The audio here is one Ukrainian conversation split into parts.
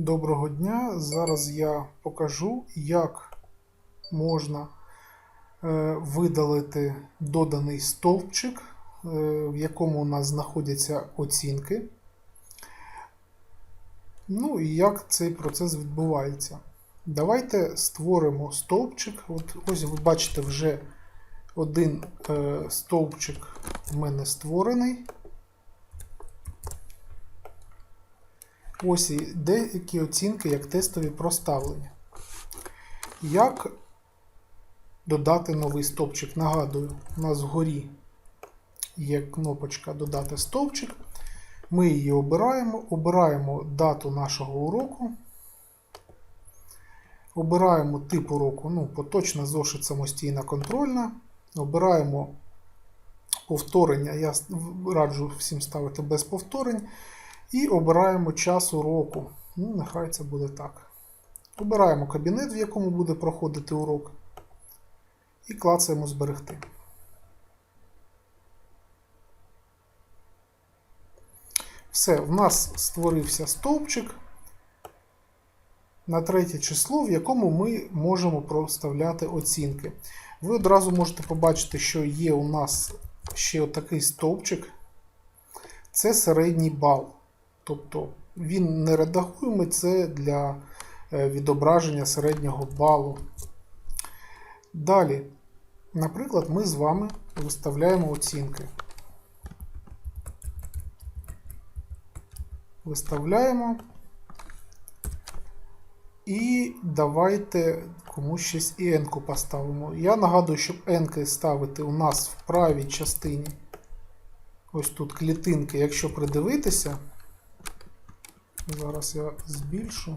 Доброго дня! Зараз я покажу, як можна е, видалити доданий стовпчик, е, в якому у нас знаходяться оцінки. Ну і як цей процес відбувається. Давайте створимо стовпчик. От ось ви бачите, вже один е, стовпчик в мене створений. Ось і деякі оцінки як тестові проставлення. Як додати новий стовпчик? Нагадую, у нас вгорі є кнопочка Додати стовпчик. Ми її обираємо, обираємо дату нашого уроку. Обираємо тип уроку, ну, поточна зошит самостійна контрольна. Обираємо повторення. Я раджу всім ставити без повторень. І обираємо час уроку. Ну, нехай це буде так. Обираємо кабінет, в якому буде проходити урок. І клацаємо зберегти. Все, в нас створився стовпчик на третє число, в якому ми можемо проставляти оцінки. Ви одразу можете побачити, що є у нас ще отакий стовпчик. Це середній бал. Тобто він не редагуємий, це для відображення середнього балу. Далі, наприклад, ми з вами виставляємо оцінки. Виставляємо. І давайте комусь щось і n поставимо. Я нагадую, щоб n ставити у нас в правій частині. Ось тут клітинки, якщо придивитися. Зараз я збільшу.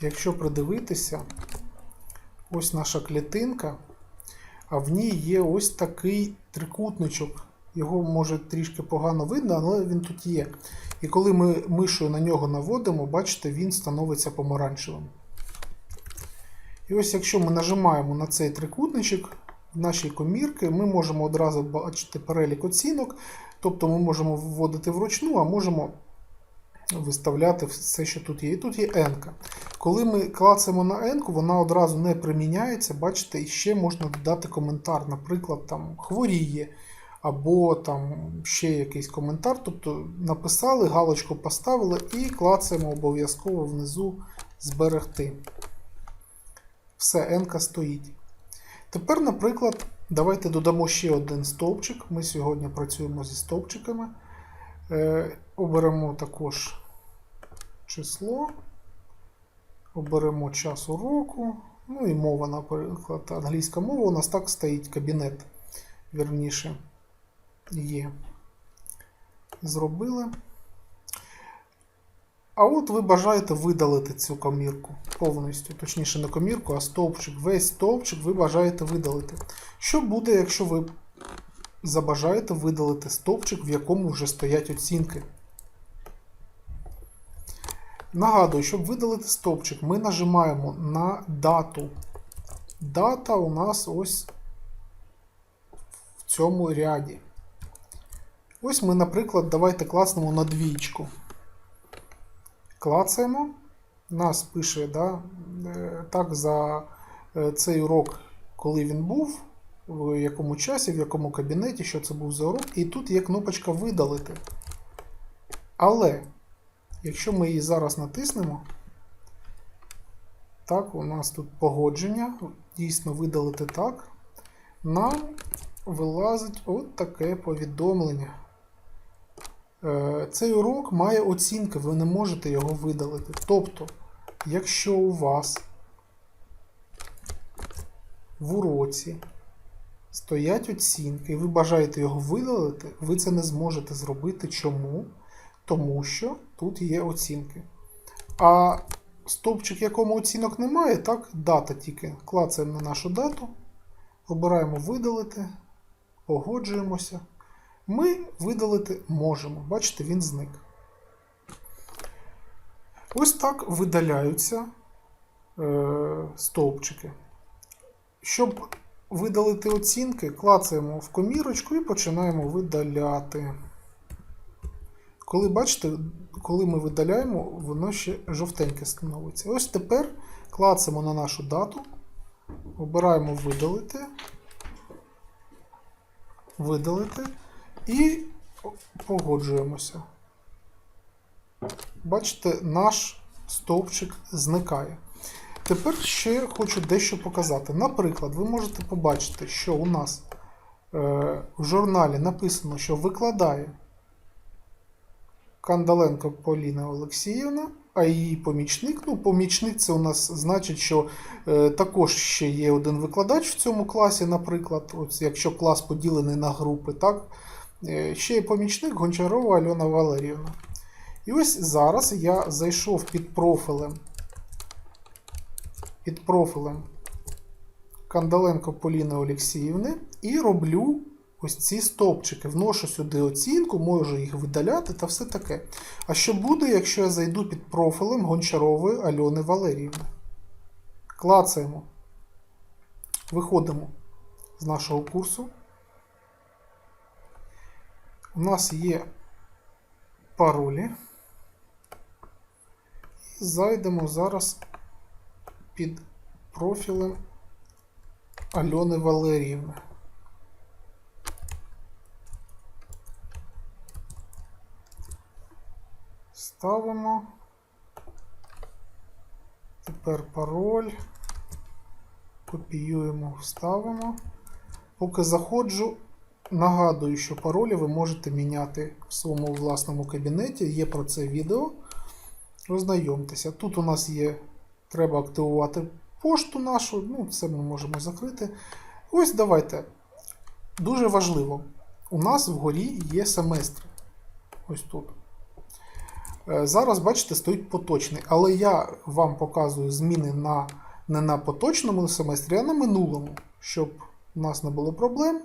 Якщо придивитися, ось наша клітинка, а в ній є ось такий трикутничок. Його може трішки погано видно, але він тут є. І коли ми мишою на нього наводимо, бачите, він становиться помаранчевим. І ось якщо ми нажимаємо на цей трикутничок, в нашій комірки ми можемо одразу бачити перелік оцінок, тобто ми можемо вводити вручну, а можемо виставляти все, що тут є. І тут є n. -ка. Коли ми клацаємо на n, вона одразу не приміняється, бачите, і ще можна додати коментар, наприклад, там хворіє, або там ще якийсь коментар. Тобто написали, галочку поставили і клацаємо обов'язково внизу зберегти. Все, n стоїть. Тепер, наприклад, давайте додамо ще один стовпчик. Ми сьогодні працюємо зі стовпчиками. Е, Оберемо також число, оберемо час уроку. Ну і мова, наприклад, англійська мова. У нас так стоїть кабінет. Вірніше є. Зробили. А от ви бажаєте видалити цю комірку повністю, точніше, не комірку, а стовпчик. Весь стовпчик ви бажаєте видалити. Що буде, якщо ви забажаєте видалити стовпчик, в якому вже стоять оцінки? Нагадую, щоб видалити стовпчик, ми нажимаємо на дату. Дата у нас ось в цьому ряді. Ось ми, наприклад, давайте класнемо на двічку. Клацаємо. Нас пише да, так за цей урок, коли він був, в якому часі, в якому кабінеті, що це був за урок. І тут є кнопочка видалити. Але, якщо ми її зараз натиснемо, так, у нас тут погодження, дійсно видалити так, нам вилазить от таке повідомлення. Цей урок має оцінки, ви не можете його видалити. Тобто, якщо у вас в уроці стоять оцінки, і ви бажаєте його видалити, ви це не зможете зробити. Чому? Тому що тут є оцінки. А стовпчик, якому оцінок немає, так, дата тільки. Клацаємо на нашу дату, обираємо видалити, погоджуємося. Ми видалити можемо. Бачите, він зник. Ось так видаляються е, стовпчики. Щоб видалити оцінки, клацаємо в комірочку і починаємо видаляти. Коли бачите, коли ми видаляємо, воно ще жовтеньке становиться. Ось тепер клацаємо на нашу дату, обираємо видалити, видалити і погоджуємося. Бачите, наш стовпчик зникає. Тепер ще хочу дещо показати. Наприклад, ви можете побачити, що у нас е, в журналі написано, що викладає Кандаленко Поліна Олексіївна, а її помічник. Ну, помічник це у нас значить, що е, також ще є один викладач в цьому класі, наприклад, Ось якщо клас поділений на групи, так? Е, ще є помічник Гончарова Альона Валеріївна. І ось зараз я зайшов під профілем. Під профілем Кандаленко Поліни Олексіївни і роблю ось ці стовпчики. Вношу сюди оцінку, можу їх видаляти та все таке. А що буде, якщо я зайду під профілем Гончарової Альони Валеріївни? Клацаємо. Виходимо з нашого курсу. У нас є паролі. І зайдемо зараз під профілем Альони Валеріївни. Ставимо. Тепер пароль. Копіюємо, вставимо. Поки заходжу, нагадую, що паролі ви можете міняти в своєму власному кабінеті. Є про це відео. Ознайомтеся. Тут у нас є, треба активувати пошту нашу, ну, це ми можемо закрити. Ось давайте. Дуже важливо. У нас вгорі є семестр. Ось тут. Е, Зараз, бачите, стоїть поточний, але я вам показую зміни на, не на поточному семестрі, а на минулому, щоб у нас не було проблем.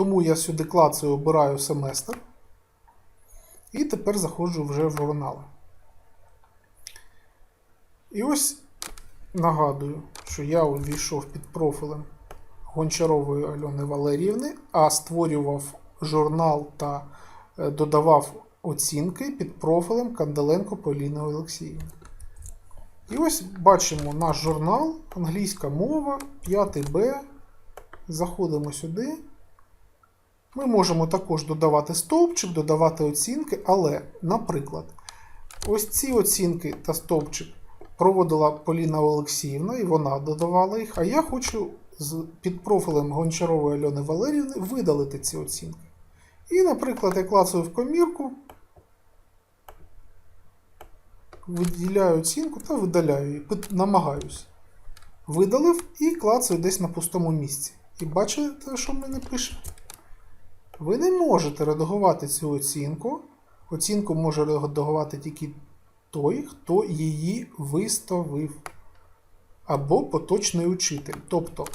Тому я сюди клацаю, обираю семестр. І тепер заходжу вже в журнали. І ось нагадую, що я увійшов під профілем Гончарової Альони Валеріївни, а створював журнал та е, додавав оцінки під профілем Кандаленко Поліни Олексіївни. І ось бачимо наш журнал, англійська мова, 5 Б. Заходимо сюди. Ми можемо також додавати стовпчик, додавати оцінки, але, наприклад, ось ці оцінки та стовпчик проводила Поліна Олексіївна, і вона додавала їх. А я хочу під профілем Гончарової Альони Валеріївни видалити ці оцінки. І, наприклад, я клацаю в комірку, виділяю оцінку та видаляю її. Намагаюсь. Видалив і клацаю десь на пустому місці. І бачите, що в мене пише? Ви не можете редагувати цю оцінку. Оцінку може редагувати тільки той, хто її виставив. Або поточний учитель. Тобто,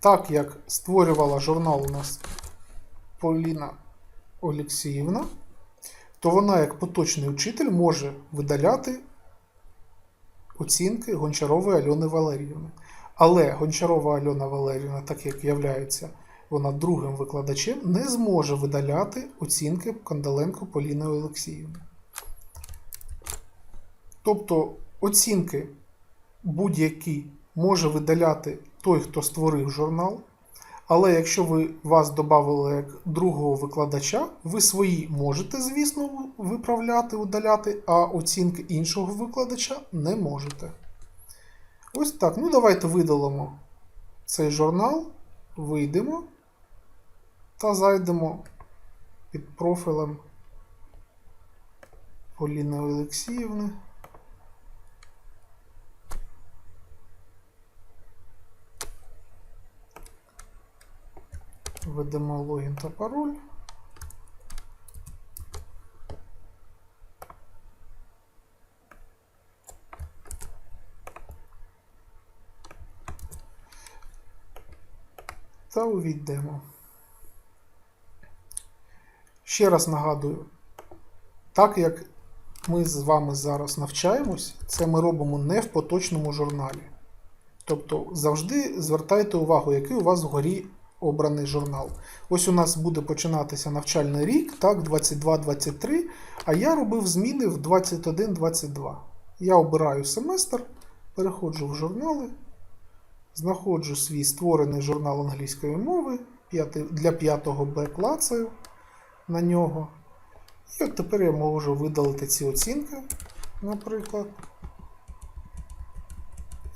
так як створювала журнал у нас Поліна Олексіївна, то вона, як поточний учитель, може видаляти оцінки Гончарової Альони Валеріївни. Але Гончарова Альона Валеріївна, так як являється вона другим викладачем, не зможе видаляти оцінки Кандаленко Поліни Олексіївни. Тобто оцінки будь-які може видаляти той, хто створив журнал. Але якщо ви вас додали як другого викладача, ви свої можете, звісно, виправляти, удаляти, а оцінки іншого викладача не можете. Ось так. Ну, давайте видалимо цей журнал, вийдемо та зайдемо під профілем Поліни Олексіївни. Введемо логін та пароль. Та увійдемо. Ще раз нагадую, так як ми з вами зараз навчаємось, це ми робимо не в поточному журналі. Тобто завжди звертайте увагу, який у вас вгорі обраний журнал. Ось у нас буде починатися навчальний рік, так, 22-23, а я робив зміни в 21-22. Я обираю семестр, переходжу в журнали, знаходжу свій створений журнал англійської мови для 5 Б клацаю на нього. І от тепер я можу видалити ці оцінки, наприклад.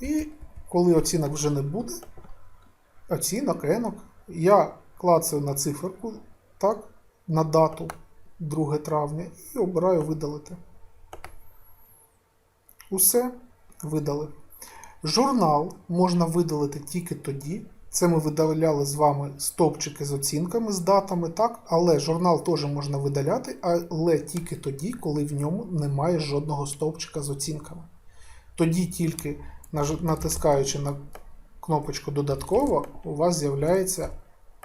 І коли оцінок вже не буде, оцінок, енок, я клацаю на циферку, так, на дату 2 травня і обираю видалити. Усе видалив. Журнал можна видалити тільки тоді. Це ми видаляли з вами стовпчики з оцінками, з датами, так? Але журнал теж можна видаляти, але тільки тоді, коли в ньому немає жодного стовпчика з оцінками. Тоді тільки натискаючи на кнопочку додатково, у вас з'являється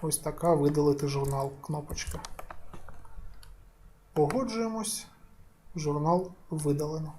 ось така видалити журнал кнопочка. Погоджуємось. Журнал видалено.